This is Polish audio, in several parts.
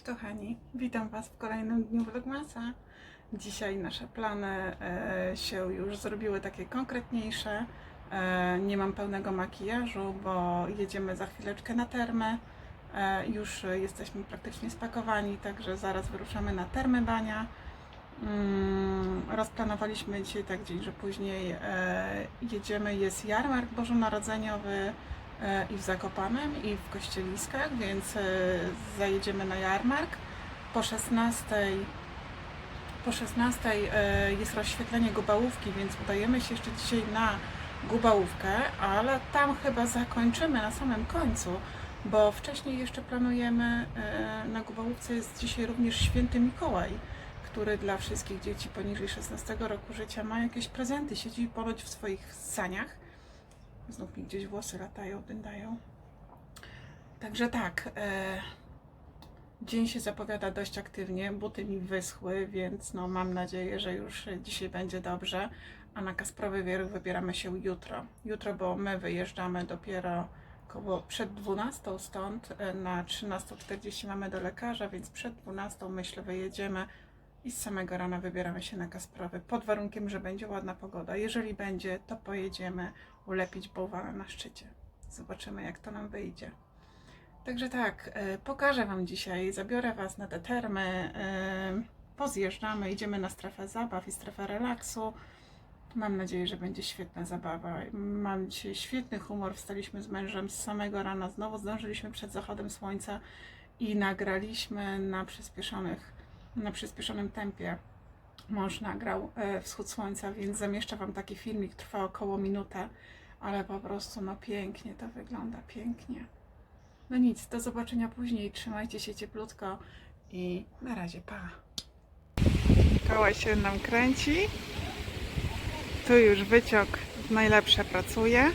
Cześć kochani, witam Was w kolejnym dniu Vlogmasa. Dzisiaj nasze plany e, się już zrobiły takie konkretniejsze. E, nie mam pełnego makijażu, bo jedziemy za chwileczkę na termy. E, już jesteśmy praktycznie spakowani, także zaraz wyruszamy na termy bania. Mm, rozplanowaliśmy dzisiaj tak dzień, że później jedziemy, jest jarmark bożonarodzeniowy i w Zakopanem i w Kościeliskach, więc e, zajedziemy na jarmark. Po 16, po 16 e, jest rozświetlenie Gubałówki, więc udajemy się jeszcze dzisiaj na Gubałówkę, ale tam chyba zakończymy na samym końcu, bo wcześniej jeszcze planujemy, e, na Gubałówce jest dzisiaj również Święty Mikołaj, który dla wszystkich dzieci poniżej 16 roku życia ma jakieś prezenty, siedzi ponoć w swoich saniach. Znów mi gdzieś włosy latają, dyndają. Także tak, e, dzień się zapowiada dość aktywnie, buty mi wyschły, więc no mam nadzieję, że już dzisiaj będzie dobrze. A na Kasprowy Wierch wybieramy się jutro. Jutro, bo my wyjeżdżamy dopiero koło przed 12 stąd, e, na 13.40 mamy do lekarza, więc przed 12 myślę wyjedziemy i z samego rana wybieramy się na Kasprowy, pod warunkiem, że będzie ładna pogoda. Jeżeli będzie, to pojedziemy ulepić bałwana na szczycie. Zobaczymy, jak to nam wyjdzie. Także tak, e, pokażę Wam dzisiaj, zabiorę Was na te termy, e, pozjeżdżamy, idziemy na strefę zabaw i strefę relaksu. Mam nadzieję, że będzie świetna zabawa. Mam dzisiaj świetny humor, wstaliśmy z mężem z samego rana, znowu zdążyliśmy przed zachodem słońca i nagraliśmy na przyspieszonych, na przyspieszonym tempie. Mąż nagrał e, wschód słońca, więc zamieszczę Wam taki filmik, trwa około minutę, ale po prostu no pięknie to wygląda, pięknie. No nic, do zobaczenia później. Trzymajcie się cieplutko i na razie, pa. Koła się nam kręci. Tu już wyciąg w najlepsze pracuje.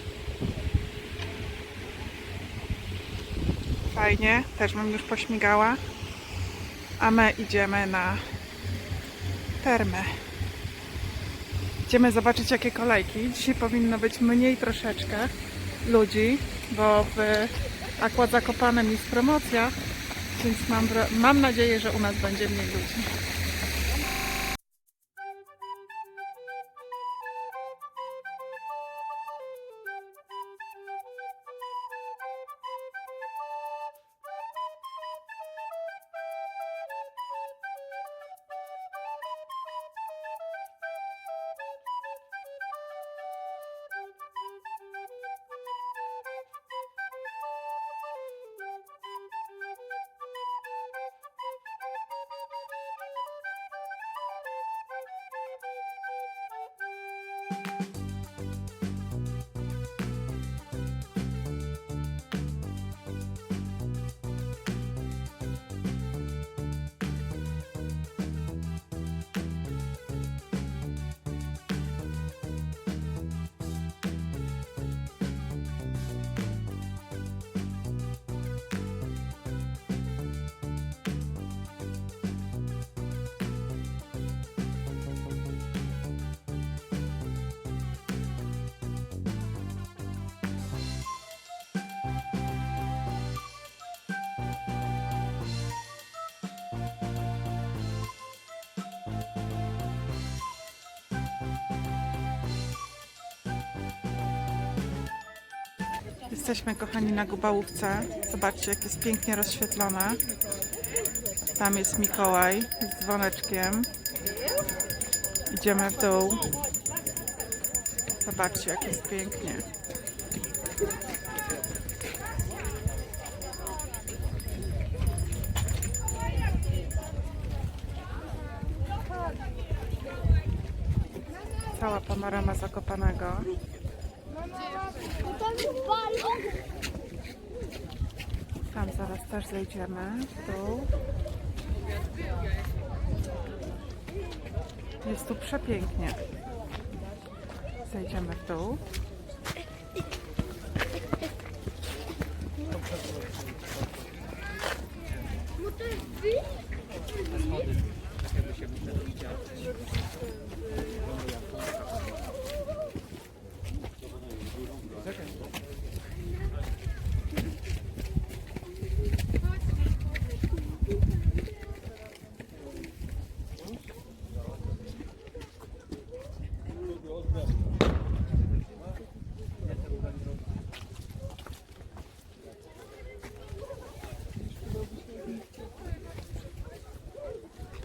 Fajnie, też bym już pośmigała. A my idziemy na termy. Idziemy zobaczyć jakie kolejki. Dzisiaj powinno być mniej troszeczkę ludzi, bo w Aqua Zakopanem jest promocja, więc mam, mam nadzieję, że u nas będzie mniej ludzi. Jesteśmy kochani na Gubałówce. Zobaczcie, jak jest pięknie rozświetlone. Tam jest Mikołaj z dzwoneczkiem. Idziemy w dół. Zobaczcie, jak jest pięknie. Cała panorama Zakopanego. Tam zaraz też zejdziemy w dół. Jest tu przepięknie. Zejdziemy w dół. No to jest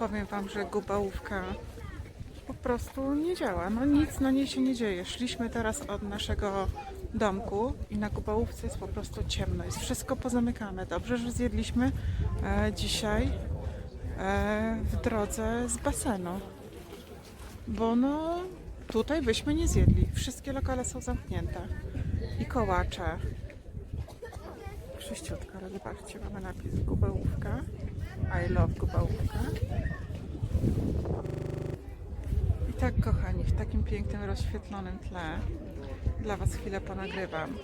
Powiem Wam, że gubałówka po prostu nie działa. No nic na niej się nie dzieje. Szliśmy teraz od naszego domku i na gubałówce jest po prostu ciemno. Jest wszystko pozamykane. Dobrze, że zjedliśmy e, dzisiaj e, w drodze z basenu. Bo no tutaj byśmy nie zjedli. Wszystkie lokale są zamknięte. I kołacze. Krzyściutka, ale zobaczcie, mamy napis Gubałówka. I love Gubałówka. I tak, kochani, w takim pięknym, rozświetlonym tle dla Was chwilę ponagrywam.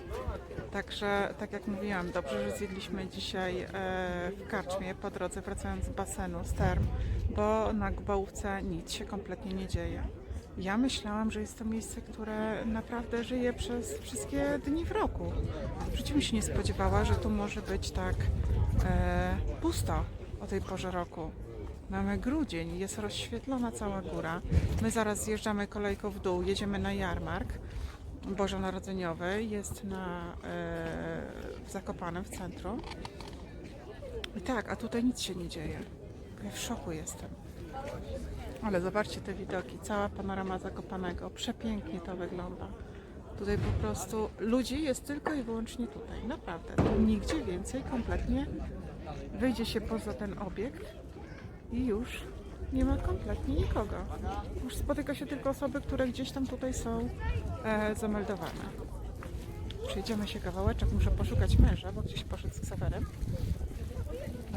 Także, tak jak mówiłam, dobrze, że zjedliśmy dzisiaj e, w karczmie po drodze wracając z basenu, z term, bo na Gubałówce nic się kompletnie nie dzieje. Ja myślałam, że jest to miejsce, które naprawdę żyje przez wszystkie dni w roku. W życiu bym się nie spodziewała, że tu może być tak e, pusto o tej porze roku. Mamy grudzień, jest rozświetlona cała góra. My zaraz zjeżdżamy kolejką w dół, jedziemy na jarmark bożonarodzeniowy. Jest na, e, w Zakopanem, w centrum. I tak, a tutaj nic się nie dzieje. Ja w szoku jestem. Ale zobaczcie te widoki, cała panorama Zakopanego. Przepięknie to wygląda. Tutaj po prostu ludzi jest tylko i wyłącznie tutaj. Naprawdę. Tu nigdzie więcej kompletnie wyjdzie się poza ten obiekt i już nie ma kompletnie nikogo. Już spotyka się tylko osoby, które gdzieś tam tutaj są e, zameldowane. Przejdziemy się kawałeczek, muszę poszukać męża, bo gdzieś poszedł z Ksawerem.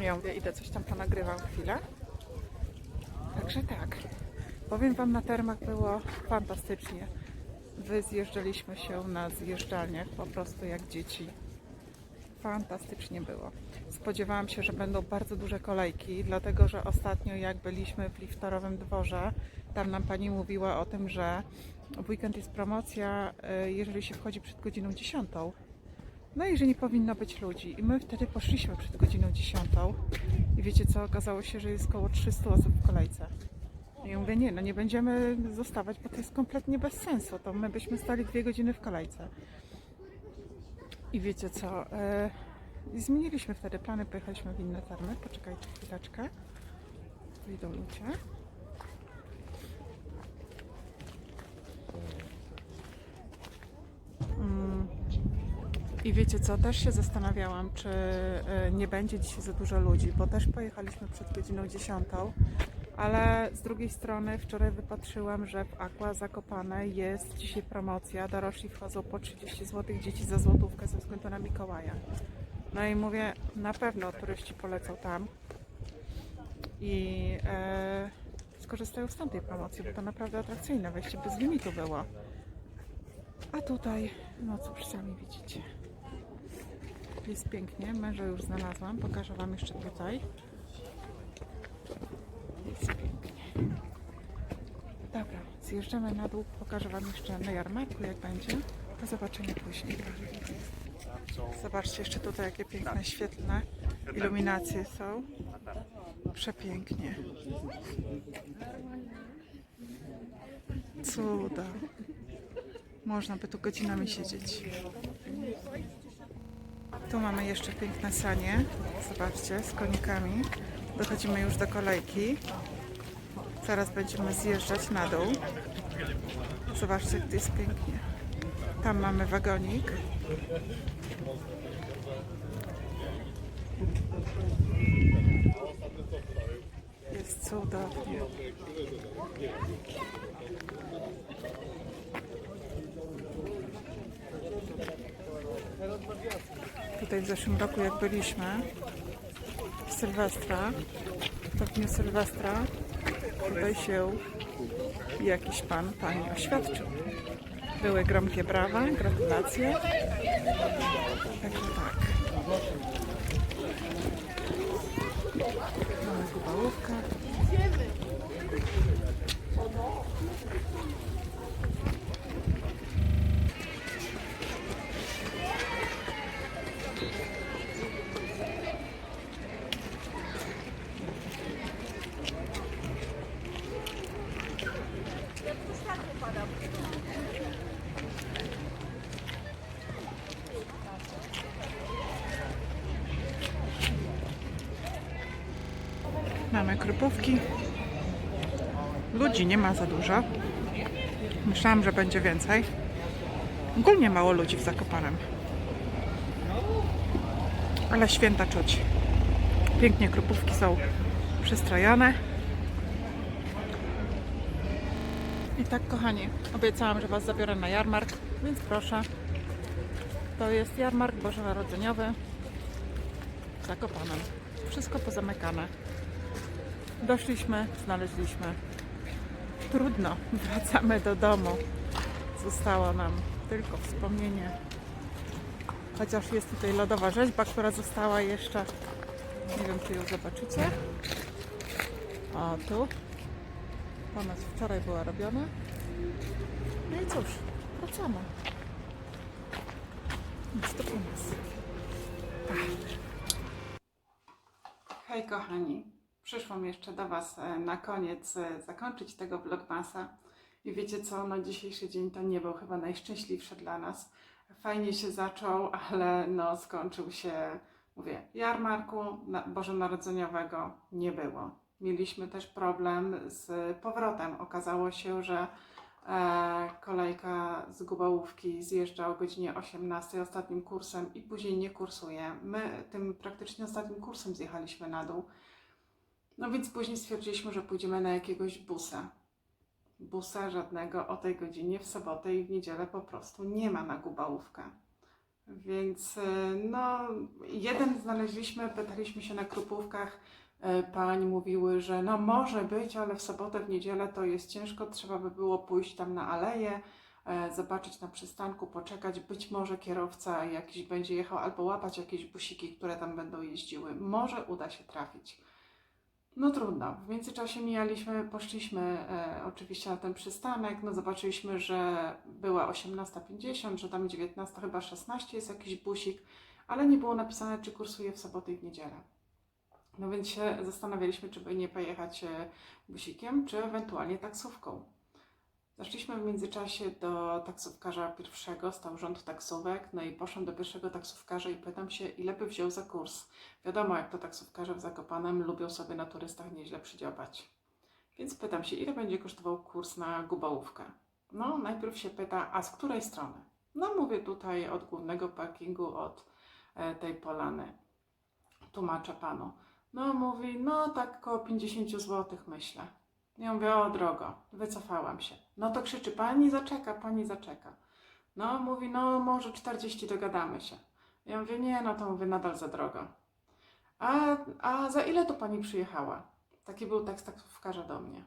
Ja mówię, idę coś tam ponagrywam chwilę. Także tak. Powiem Wam, na termach było fantastycznie. Wy zjeżdżaliśmy się na zjeżdżalniach po prostu jak dzieci. Fantastycznie było. Spodziewałam się, że będą bardzo duże kolejki, dlatego że ostatnio jak byliśmy w liftorowym dworze, tam nam pani mówiła o tym, że w weekend jest promocja, y, jeżeli się wchodzi przed godziną 10. No i że nie powinno być ludzi. I my wtedy poszliśmy przed godziną 10. I wiecie co? Okazało się, że jest około 300 osób w kolejce. I ja mówię, nie, no nie będziemy zostawać, bo to jest kompletnie bez sensu. To my byśmy stali dwie godziny w kolejce. I wiecie co? E, zmieniliśmy wtedy plany, pojechaliśmy w inne termy. Poczekajcie chwileczkę. Wyjdą ludzie. I wiecie co, też się zastanawiałam, czy e, nie będzie dzisiaj za dużo ludzi, bo też pojechaliśmy przed godziną 10, ale z drugiej strony wczoraj wypatrzyłam, że w Aqua Zakopane jest dzisiaj promocja, dorośli wchodzą po 30 zł, dzieci za złotówkę ze względu na Mikołaja. No i mówię, na pewno turyści polecą tam i e, skorzystają z tamtej promocji, bo to naprawdę atrakcyjne, wejście bez limitu było. A tutaj, no cóż, sami widzicie. Jest pięknie, męża już znalazłam, pokażę Wam jeszcze tutaj. Jest pięknie. Dobra, zjeżdżamy na dół, pokażę Wam jeszcze na jarmarku jak będzie. Do zobaczenia później. Zobaczcie jeszcze tutaj jakie piękne, świetlne iluminacje są. Przepięknie. Cuda. Można by tu godzinami siedzieć. Tu mamy jeszcze piękne sanie. Zobaczcie, z konikami. Dochodzimy już do kolejki. Zaraz będziemy zjeżdżać na dół. Zobaczcie, jak jest pięknie. Tam mamy wagonik. Jest cudownie. Tutaj w zeszłym roku, jak byliśmy w Sylwestra, to w dniu Sylwestra tutaj się jakiś pan pani oświadczył. Były gromkie brawa, gratulacje. Także tak. Mamy gubałówkę. Mamy krupówki. Ludzi nie ma za dużo. Myślałam, że będzie więcej. Ogólnie mało ludzi w Zakopanem. Ale święta czuć. Pięknie krupówki są przystrojone. I tak, kochani, obiecałam, że Was zabiorę na jarmark, więc proszę. To jest jarmark bożonarodzeniowy w Zakopanem. Wszystko pozamykane. Doszliśmy, znaleźliśmy. Trudno, wracamy do domu. Zostało nam tylko wspomnienie. Chociaż jest tutaj lodowa rzeźba, która została jeszcze. Nie wiem, czy ją zobaczycie. O, tu. Ponoć wczoraj była robiona. No i cóż, wracamy. Nic to po nas. Hej kochani, przyszłam jeszcze do Was e, na koniec e, zakończyć tego vlogmasa. I wiecie co, no dzisiejszy dzień to nie był chyba najszczęśliwszy dla nas. Fajnie się zaczął, ale no skończył się, mówię, jarmarku na- bożonarodzeniowego nie było. Mieliśmy też problem z powrotem. Okazało się, że e, kolejka z Gubałówki zjeżdża o godzinie 18 ostatnim kursem i później nie kursuje. My tym praktycznie ostatnim kursem zjechaliśmy na dół. No więc później stwierdziliśmy, że pójdziemy na jakiegoś busa. Busa żadnego o tej godzinie w sobotę i w niedzielę po prostu nie ma na Gubałówkę. Więc y, no, jeden znaleźliśmy, pytaliśmy się na krupówkach, y, pań mówiły, że no może być, ale w sobotę, w niedzielę to jest ciężko, trzeba by było pójść tam na aleję, e, zobaczyć na przystanku, poczekać, być może kierowca jakiś będzie jechał, albo łapać jakieś busiki, które tam będą jeździły. Może uda się trafić. No trudno. W międzyczasie mijaliśmy, poszliśmy e, oczywiście na ten przystanek, no zobaczyliśmy, że była 18.50, że tam 19, chyba 16 jest jakiś busik, ale nie było napisane, czy kursuje w sobotę i w niedzielę. No więc się zastanawialiśmy, czy by nie pojechać e, busikiem, czy ewentualnie taksówką. Zaszliśmy w międzyczasie do taksówkarza pierwszego, stał rząd taksówek, no i poszłam do pierwszego taksówkarza i pytam się, ile by wziął za kurs. Wiadomo, jak to taksówkarze w Zakopanem lubią sobie na turystach nieźle przydziobać. Więc pytam się, ile będzie kosztował kurs na Gubałówkę. No, najpierw się pyta, a z której strony? No, mówię tutaj od głównego parkingu, od e, tej polany. Tłumaczę panu. No, mówi, no tak koło 50 zł myślę. Ja mówię, o drogo, wycofałam się. No to krzyczy, pani zaczeka, pani zaczeka. No, mówi, no może 40 dogadamy się. Ja mówię, nie, no to mówię, nadal za drogo. A, a za ile tu pani przyjechała? Taki był tekst taksówkarza do mnie.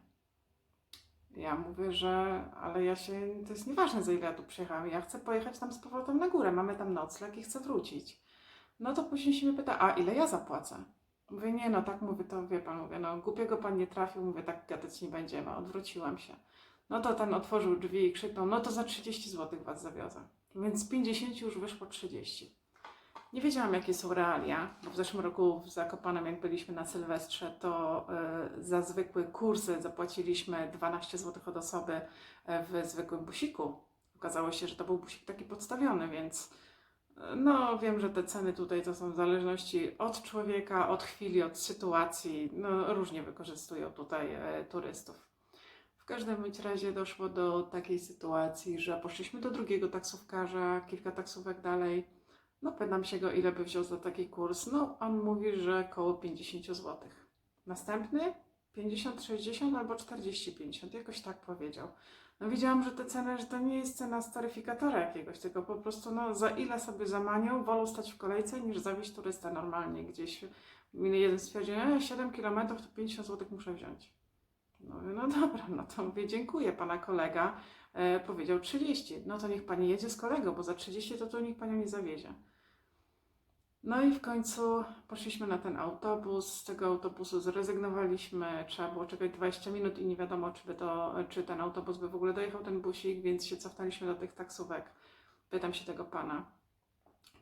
Ja mówię, że ale ja się, to jest nieważne za ile ja tu przyjechałam, ja chcę pojechać tam z powrotem na górę, mamy tam nocleg i chcę wrócić. No to później się mnie pyta, a ile ja zapłacę? Mówię, nie no, tak mówię, to wie pan, mówię, no głupiego pan nie trafił, mówię, tak gadać nie będziemy, odwróciłam się. No to ten otworzył drzwi i krzyknął, no to za 30 zł was zawiozę. Więc z 50 już wyszło 30. Nie wiedziałam, jakie są realia, bo w zeszłym roku w Zakopanem, jak byliśmy na Sylwestrze, to y, za zwykły kursy zapłaciliśmy 12 zł od osoby y, w zwykłym busiku. Okazało się, że to był busik taki podstawiony, więc y, no wiem, że te ceny tutaj to są w zależności od człowieka, od chwili, od sytuacji. No różnie wykorzystują tutaj turystów. W każdym bądź razie doszło do takiej sytuacji, że poszliśmy do drugiego taksówkarza, kilka taksówek dalej. No, pytam się go, ile by wziął za taki kurs. No, on mówi, że około 50 zł. Następny 50, 60 albo 40, 50, jakoś tak powiedział. No widziałam, że te ceny, że to nie jest cena z taryfikatora jakiegoś, tylko po prostu no, za ile sobie zamanią, wolą stać w kolejce niż zawieźć turystę normalnie gdzieś. Jeden stwierdził, e, 7 km to 50 zł muszę wziąć. No, no dobra, no to mówię, dziękuję, pana kolega e, powiedział 30. No to niech pani jedzie z kolegą, bo za 30 to tu nikt panią nie zawiezie. No i w końcu poszliśmy na ten autobus. Z tego autobusu zrezygnowaliśmy. Trzeba było czekać 20 minut i nie wiadomo, czy, by to, czy ten autobus by w ogóle dojechał, ten busik, więc się cofnęliśmy do tych taksówek. Pytam się tego pana.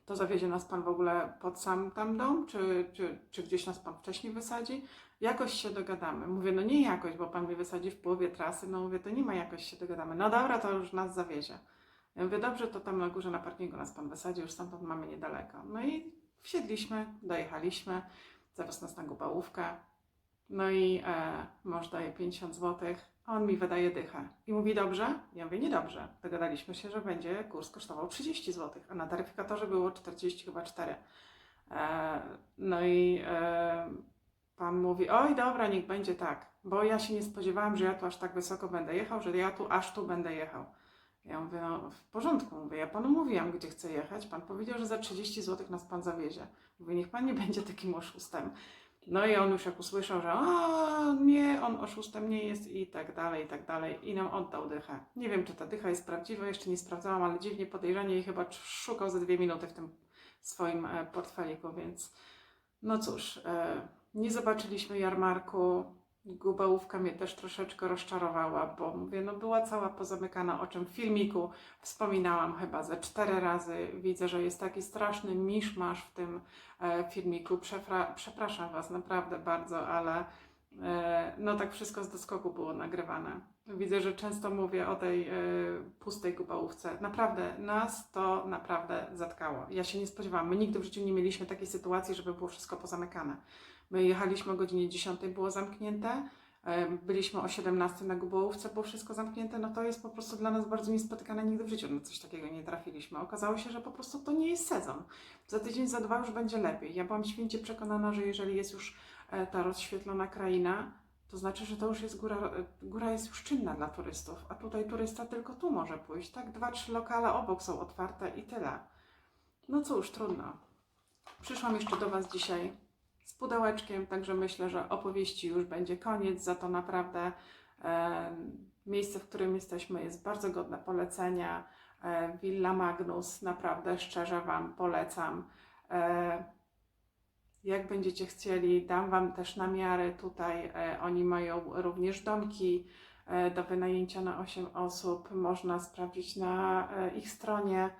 To zawiezie nas pan w ogóle pod sam tam dom, czy, czy, czy gdzieś nas pan wcześniej wysadzi? Jakoś się dogadamy. Mówię, no nie jakoś, bo pan mnie wysadzi w połowie trasy. No mówię, to nie ma jakoś się dogadamy. No dobra, to już nas zawiezie. Ja mówię, dobrze, to tam na górze na parkingu nas pan wysadzi, już stamtąd mamy niedaleko. No i wsiedliśmy, dojechaliśmy, zawiózł nas na Gubałówkę. No i e, mąż daje 50 zł A on mi wydaje dychę. I mówi, dobrze? Ja mówię, niedobrze. Dogadaliśmy się, że będzie kurs kosztował 30 zł, a na taryfikatorze było 40 chyba 4. E, no i e, pan mówi, oj dobra, niech będzie tak, bo ja się nie spodziewałam, że ja tu aż tak wysoko będę jechał, że ja tu aż tu będę jechał. Ja mówię, no w porządku, mówię, ja panu mówiłam, gdzie chcę jechać. Pan powiedział, że za 30 zł nas pan zawiezie. Mówię, niech pan nie będzie takim oszustem. No i on już jak usłyszał, że a nie, on oszustem nie jest i tak dalej, i tak dalej. I nam oddał dychę. Nie wiem, czy ta dycha jest prawdziwa, jeszcze nie sprawdzałam, ale dziwnie podejrzanie i chyba szukał ze dwie minuty w tym swoim e, portfeliku, więc no cóż, e, nie zobaczyliśmy jarmarku. Gubałówka mnie też troszeczkę rozczarowała, bo mówię, no była cała pozamykana, o czym w filmiku wspominałam chyba ze cztery razy. Widzę, że jest taki straszny miszmasz w tym e, filmiku. Przefra- przepraszam Was naprawdę bardzo, ale e, no tak wszystko z doskoku było nagrywane. Widzę, że często mówię o tej e, pustej gubałówce. Naprawdę, nas to naprawdę zatkało. Ja się nie spodziewałam. My nigdy w życiu nie mieliśmy takiej sytuacji, żeby było wszystko pozamykane. My jechaliśmy o godzinie 10, było zamknięte. Byliśmy o 17 na Gubałówce, było wszystko zamknięte. No to jest po prostu dla nas bardzo niespotykane nigdy w życiu. Na coś takiego nie trafiliśmy. Okazało się, że po prostu to nie jest sezon. Za tydzień, za dwa już będzie lepiej. Ja byłam święcie przekonana, że jeżeli jest już e, ta rozświetlona kraina, to znaczy, że to już jest góra, e, góra jest już czynna dla turystów, a tutaj turysta tylko tu może pójść, tak? Dwa, trzy lokale obok są otwarte i tyle. No cóż, trudno. Przyszłam jeszcze do Was dzisiaj z pudełeczkiem, także myślę, że opowieści już będzie koniec. Za to naprawdę e, miejsce, w którym jesteśmy, jest bardzo godne polecenia. E, Villa Magnus, naprawdę szczerze Wam polecam. E, jak będziecie chcieli, dam Wam też namiary tutaj. E, oni mają również domki e, do wynajęcia na 8 osób. Można sprawdzić na e, ich stronie.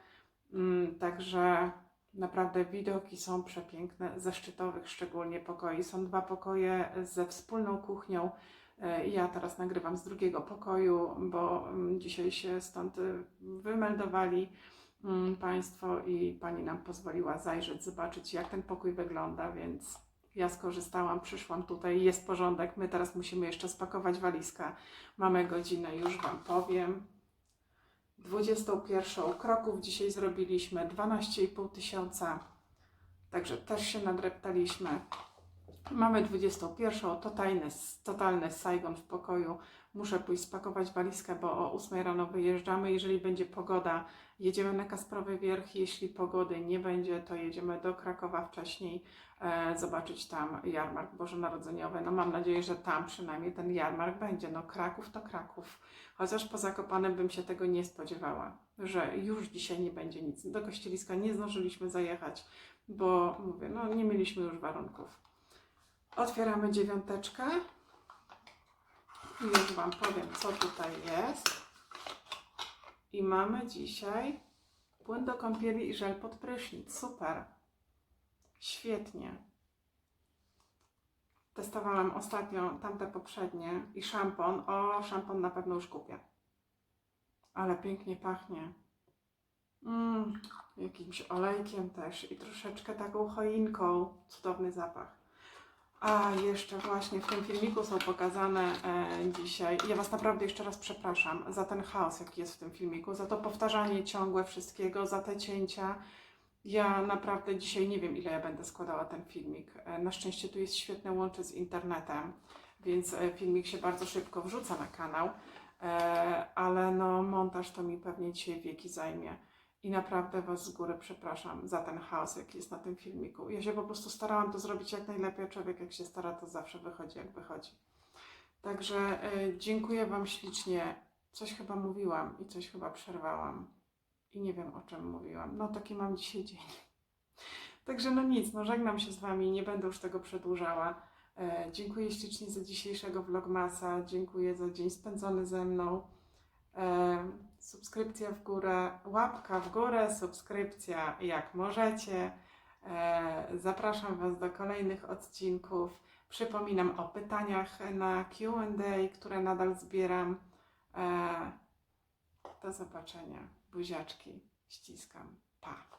Mm, Także naprawdę widoki są przepiękne, ze szczytowych szczególnie pokoi. Są dwa pokoje ze wspólną kuchnią. E, Ja teraz nagrywam z drugiego pokoju, bo mm, dzisiaj się stąd y, wymeldowali mm, Państwo i Pani nam pozwoliła zajrzeć, zobaczyć jak ten pokój wygląda, więc ja skorzystałam, przyszłam tutaj, jest porządek. My teraz musimy jeszcze spakować walizkę. Mamy godzinę, już Wam powiem. 21 kroków dzisiaj zrobiliśmy, 12,5 tysiąca. Także też się nadreptaliśmy. Mamy 21, totalny, totalny Saigon w pokoju. Muszę pójść spakować walizkę, bo o 8 rano wyjeżdżamy. Jeżeli będzie pogoda, jedziemy na Kasprowy Wierch. Jeśli pogody nie będzie, to jedziemy do Krakowa wcześniej, e, zobaczyć tam jarmark bożonarodzeniowy. No mam nadzieję, że tam przynajmniej ten jarmark będzie. No Kraków to Kraków. Chociaż po Zakopanem bym się tego nie spodziewała, że już dzisiaj nie będzie nic. Do Kościeliska nie zdążyliśmy zajechać, bo mówię, no nie mieliśmy już warunków. Otwieramy dziewiąteczkę już Wam powiem, co tutaj jest. I mamy dzisiaj płyn do kąpieli i żel pod prysznic. Super. Świetnie. Testowałam ostatnio tamte poprzednie i szampon. O, szampon na pewno już kupię. Ale pięknie pachnie. Mm, jakimś olejkiem też i troszeczkę taką choinką. Cudowny zapach. A jeszcze właśnie w tym filmiku są pokazane e, dzisiaj. Ja Was naprawdę jeszcze raz przepraszam za ten chaos, jaki jest w tym filmiku, za to powtarzanie ciągłe wszystkiego, za te cięcia. Ja naprawdę dzisiaj nie wiem, ile ja będę składała ten filmik. E, na szczęście tu jest świetne łącze z internetem, więc e, filmik się bardzo szybko wrzuca na kanał, ale no montaż to mi pewnie dzisiaj wieki zajmie. I naprawdę Was z góry przepraszam za ten chaos, jaki jest na tym filmiku. Ja się po prostu starałam to zrobić jak najlepiej, człowiek jak się stara, to zawsze wychodzi jak wychodzi. Także y, dziękuję Wam ślicznie. Coś chyba mówiłam i coś chyba przerwałam. I nie wiem o czym mówiłam. No taki mam dzisiaj dzień. Także no nic, no żegnam się z Wami, nie będę już tego przedłużała. E, dziękuję ślicznie za dzisiejszego vlogmasa, dziękuję za dzień spędzony ze mną. E, subskrypcja w górę, łapka w górę, subskrypcja jak możecie. E, Zapraszam Was do kolejnych odcinków. Przypominam o pytaniach na QA, które nadal zbieram. E, Do zobaczenia. Buziaczki. Ściskam. Pa.